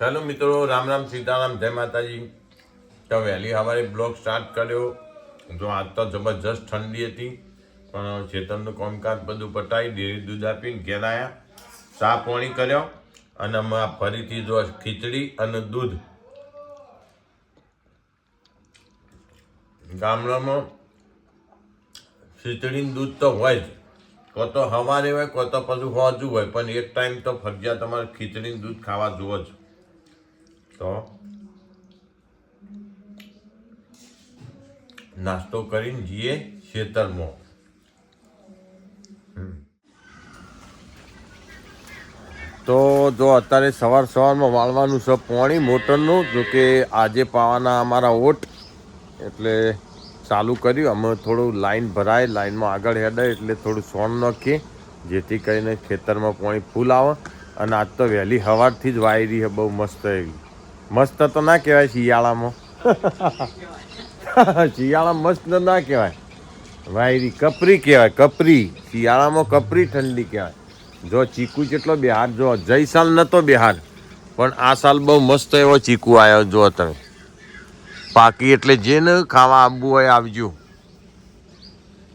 ચાલો મિત્રો, રામ રામ સીતારામ, જય માતાજી. તો વહેલી સવારે બ્લોગ સ્ટાર્ટ કર્યો. જો આજ તો જબરજસ્ત ઠંડી હતી, પણ ચેતનનું કામકાજ બધું પટાવી ડેરી દૂધ આપીને ઘેરાયા ચા પાણી કર્યો, અને ફરીથી જો ખીચડી અને દૂધ ગામડામાં ખીચડીનું દૂધ તો હોય જ. કો તો સવારે હોય કો તો પછી હોજું હોય, પણ એક ટાઈમ તો ફરજિયાત તમારે ખીચડીનું દૂધ ખાવા જુઓ જ. તો નાસ્તો કરીને જઈએ ખેતરમાં. તો જો અત્યારે સવાર સવારમાં વાળવાનું છે પાણી, મોટરનું જો કે આજે પાવાના અમારા ઓટ એટલે ચાલુ કર્યું. અમે થોડું લાઈન ભરાય, લાઈનમાં આગળ હેડાય, એટલે થોડું સોન નાખીએ જેથી કરીને ખેતરમાં પાણી ફૂલ આવે. અને આજ તો વહેલી સવારથી જ વાયરી છે, બહુ મસ્ત એવી. મસ્ત તો ના કહેવાય શિયાળામાં. શિયાળામાં મસ્ત ના કહેવાય. વાયરી કપરી કહેવાય, કપરી. શિયાળામાં કપરી ઠંડી કહેવાય. જો ચીકુ જેટલો બિહાર, જો જઈ સાલ નતો બિહાર, પણ આ સાલ બહુ મસ્ત એવો ચીકુ આવ્યો જો તમે. પાકી એટલે જેને ખાવા આવવું હોય આવજો.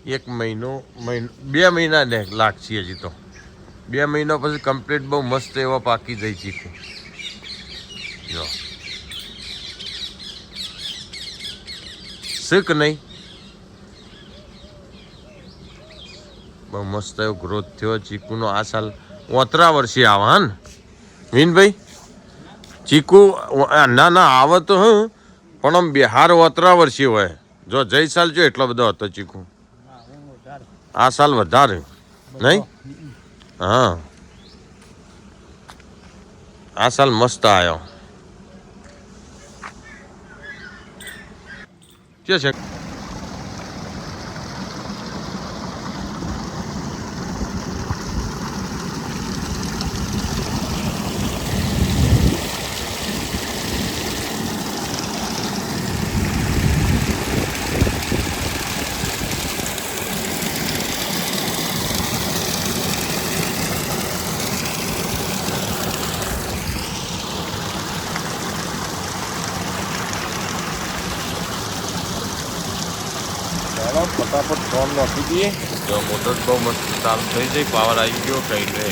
એક મહિનો મહિનો, બે મહિના ને લાગશે હજી તો. બે મહિના પછી કમ્પ્લીટ બહુ મસ્ત એવા પાકી જઈ ચીકું જો. શીખ નહીં? બહુ મસ્ત એવો ગ્રોથ થયો. ચીકુનો આ સાલ ઓતરા વર્ષે આવા ને મીનભાઈ ચીકુ ના ના, આવે તો હું. પણ આમ બિહાર ઓતરા વર્ષી હોય. જો જય સાલ જો એટલો બધો હતો ચીકુ. આ સાલ વધારે. નહીં? હા. આ સાલ મસ્ત આવ્યો કે છે ચાલો ફોન નાખી દઈએ તો મોટર બહુ મસ્ત ચાલુ થઈ જાય પાવર આવી ગયો કઈ રહે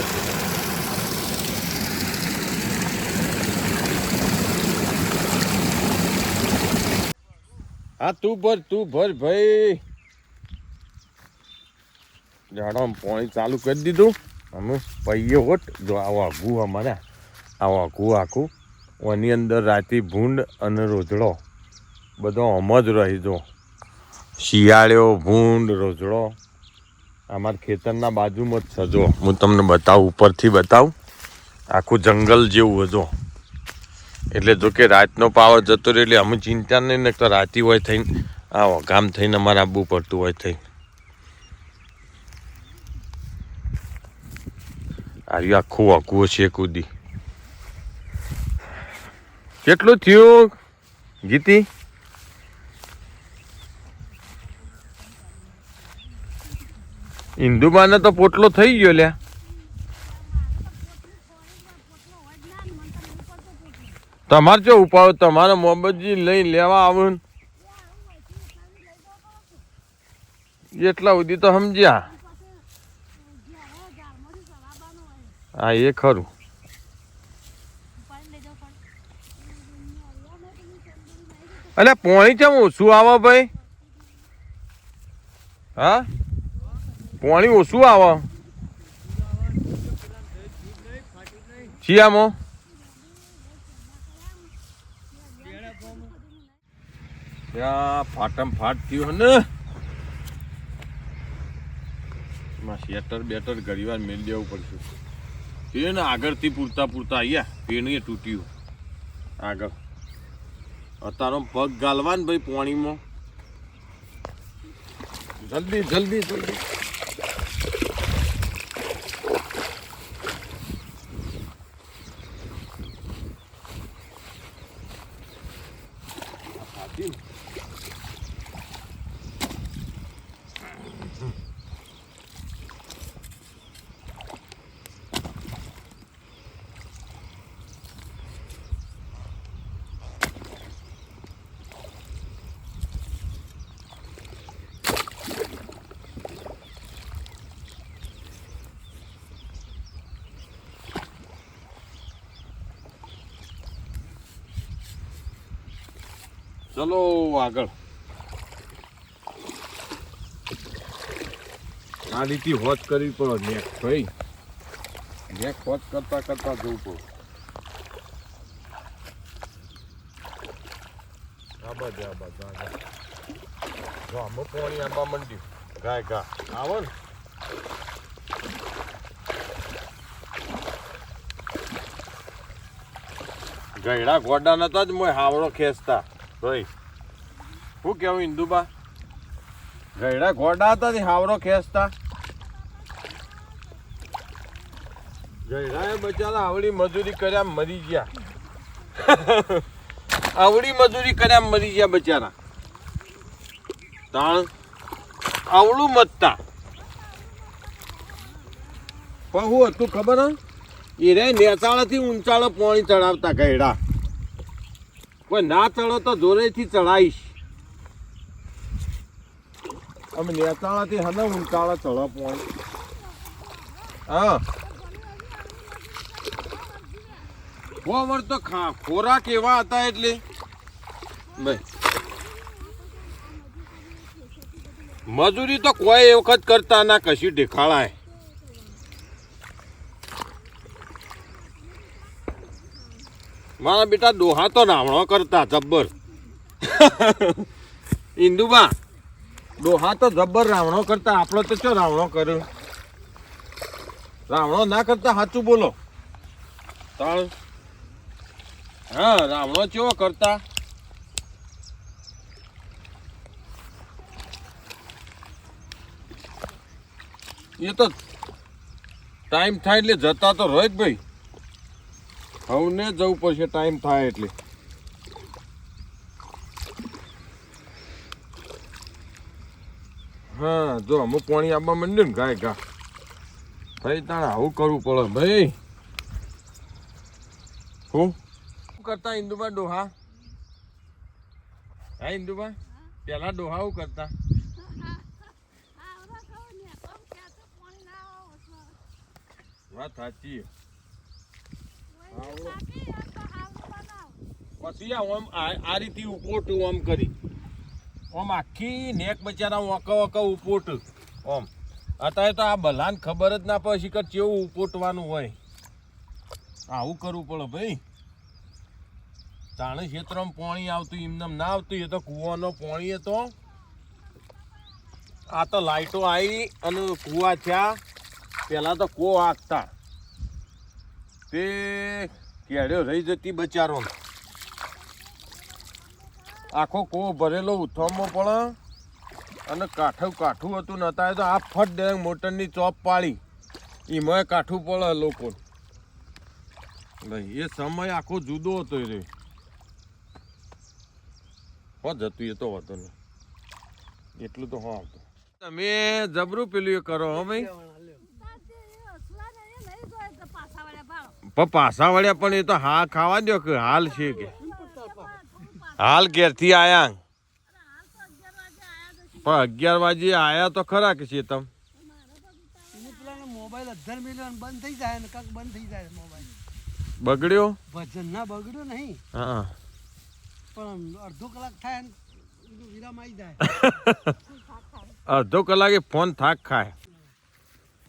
હા તું ભર તું ભર ભાઈ. જાડો પાણી ચાલુ કરી દીધું. અમે પૈયે હોટ જો આવો આઘું અમારે આવો આઘું આખું. એની અંદર રાતી ભૂંડ અને રોજડો બધો આમ જ રહી જો. શિયાળ્યો ભૂંડ રોજડો અમારા ખેતરના બાજુમાં જ છે, જો. હું તમને બતાવું, ઉપરથી બતાવું. આખું જંગલ જેવું હજો એટલે જો કે રાતનો પાવર જતો રહે એટલે અમે ચિંતા નહીં ને તો રાતી હોય થઈને આવો ગામ થઈને અમારે આવવું પડતું હોય થઈ આવ્યું આખું આખું છે કૂદી કેટલું થયું જીતી ઇન્દુબાને તો પોટલો થઈ ગયો લ્યા. તમારે જો ઉપાડો, તમારે મોહમ્મદજી લઈ લેવા આવું એટલા સુધી તો સમજ્યા. હા, એ ખરું. અલ્યા, પોણી ચમ ઓછું આવે ભાઈ? હા? પોણી ઓછું આવે. શિયામાં. ત્યાં ફાટમ ફાટ થયું ને. એમાં શેટર બેટર ઘણી વાર મેળ દેવું પડશે. એ ને આગળથી પૂરતા પૂરતા આવ્યા પેણીએ તૂટ્યું. આગળ. અતારો પગ ગાલવા ને ભાઈ પાણીમાં. જલ્દી જલ્દી જલ્દી. Dude. ચલો આગળ. આ રીતે હોત કરવી પડે નેક ભાઈ નેક હોત કરતા કરતા જવું પડે. આ બાજુ આ બાજુ આ જો. આમાં પાણી આંબા મંડ્યું. ગાય ગા. આવો ને. ગયડા ગોડા નતા જ મોય હાવડો ખેંચતા. ભાઈ શું કેવું ઇન્દુબા? ગયડા ગોડા હતા તે હાવરો ખેંચતા. ગયડા બચારા આવડી મજૂરી કર્યા મરી ગયા. આવડી મજૂરી કર્યા મરી ગયા બચારા. તાણ આવડું મતતા પણ હું હતું ખબર એ રે નેચાળાથી ઊંચાળો પાણી ચડાવતા ગયડા. કોઈ ના ચડો તો જોરેથી ચડાવીશ અમે નેચાળાથી હને ઉંટાળા ચડો પણ. હા. ખોવર તો ખા ખોરાક એવા હતા એટલે. ભાઈ. મજૂરી તો કોઈ વખત કરતા ના કશું દેખાડાય. મારા બેટા દોહા તો રાવણો કરતા જબ્બર. ઇન્દુબા, દોહા તો જબ્બર રાવણો કરતા. આપણો તો ચો રાવણો કર્યો? રાવણો ના કરતા સાચું બોલો. તાણ હા રાવણો ચેવો કરતા? એ તો ટાઈમ થાય એટલે જતા તો રહે જ ભાઈ. હવને જવું પડશે ટાઈમ થાય એટલે હા જો અમુક પાણી આપવા માંડ્યું ને ગાય ગા ભાઈ તાણે આવું કરવું પડે ભાઈ હું કરતા ઇન્દુબા ડોહા હા ઇન્દુબા પેલા ડોહા શું કરતા વાત સાચી પછી આમ આ રીતે ઉપોટ ઓમ કરી. ઓમ આખી નેક બચારા વક વક ઉપોટ. ઓમ. અત્યારે તો આ બલાન ખબર જ ના પછી કે કેવું ઉપોટવાનું હોય. આવું કરવું પડે ભાઈ. તાણે ક્ષેત્રમાં પાણી આવતું એમને ના આવતું, એ તો કૂવાનો પાણી એ તો આ તો લાઇટો આવી અને કૂવા થયા. પહેલાં તો કો આગતા તે કેડ્યો રહી જતી બચારો આખો કો ભરેલો ઉથમો પણ અને કાઠું કાઠું હતું નતા તો આ ફટ ડેંગ મોટરની ચોપ પાડી. એમાં કાઠું પડે લોકો. એ સમય આખો જુદો હતો એ હો, જતું એ તો હતો નહીં. એટલું તો હો આવતું. તમે જબરું પેલું એ કરો હો ભાઈ. પાછા વળ્યા પણ એ તો હા ખાવા દો કે હાલ છે કે. હાલ ઘેરથી આયા પણ અગિયાર વાગે આયા તો ખરા કે છે તમ? મોબાઈલ અધર મિલિયન બંધ થઈ જાય ને કાંક બંધ થઈ જાય મોબાઈલ. બગડ્યો? ભજન ના બગડ્યો નહીં. હા. પણ અડધો કલાક થાય ને વિરામ આવી જાય. અડધો કલાકે ફોન થાક ખાય.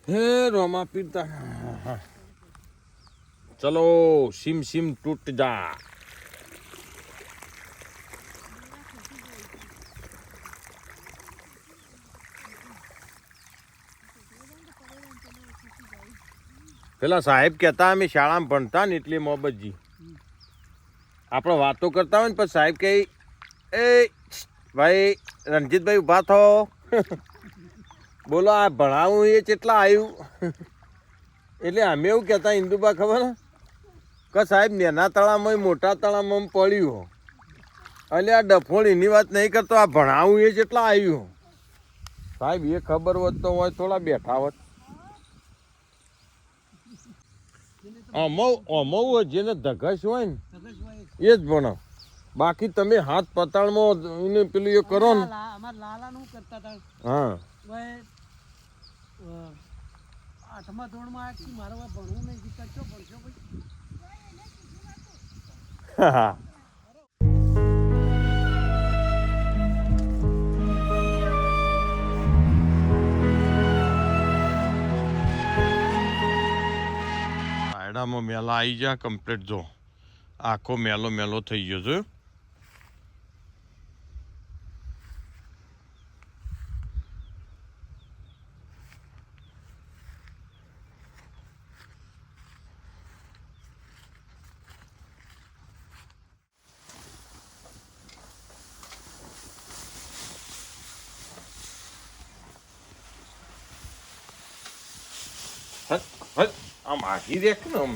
હે રોમા પીરતા ચલો, સીમ સીમ તૂટ જા. પેલા સાહેબ કહેતા, અમે શાળામાં ભણતા ને એટલે મોહબ્બતજી આપણે વાતો કરતા હોય ને, પછી સાહેબ કહે, એ, ભાઈ, રણજીતભાઈ ઊભા થો. બોલો, આ ભણાવું એ કેટલા આવ્યું એટલે અમે એવું કહેતા ઇન્દુબા ખબર હે? કે સાહેબ નેના તળામાં મોટા તળામાં પડ્યું હો એટલે આ ડફોળ એની વાત નહીં કરતો આ ભણાવું એ જેટલા આવ્યું સાહેબ એ ખબર હોત તો હોય થોડા બેઠા હોત. અમો અમો જેને ધગશ હોય ને એ જ ભણો બાકી તમે હાથ પતાળમાં એને પેલું એ કરો ને. હા. આઠમા ધોરણમાં મારે ભણવું નહીં ભણશો હા આડામાં મેલા આવી જા કમ્પ્લીટ જો. આખો મેલો મેલો થઈ ગયો છે. આમ આખી દેખ ને આમ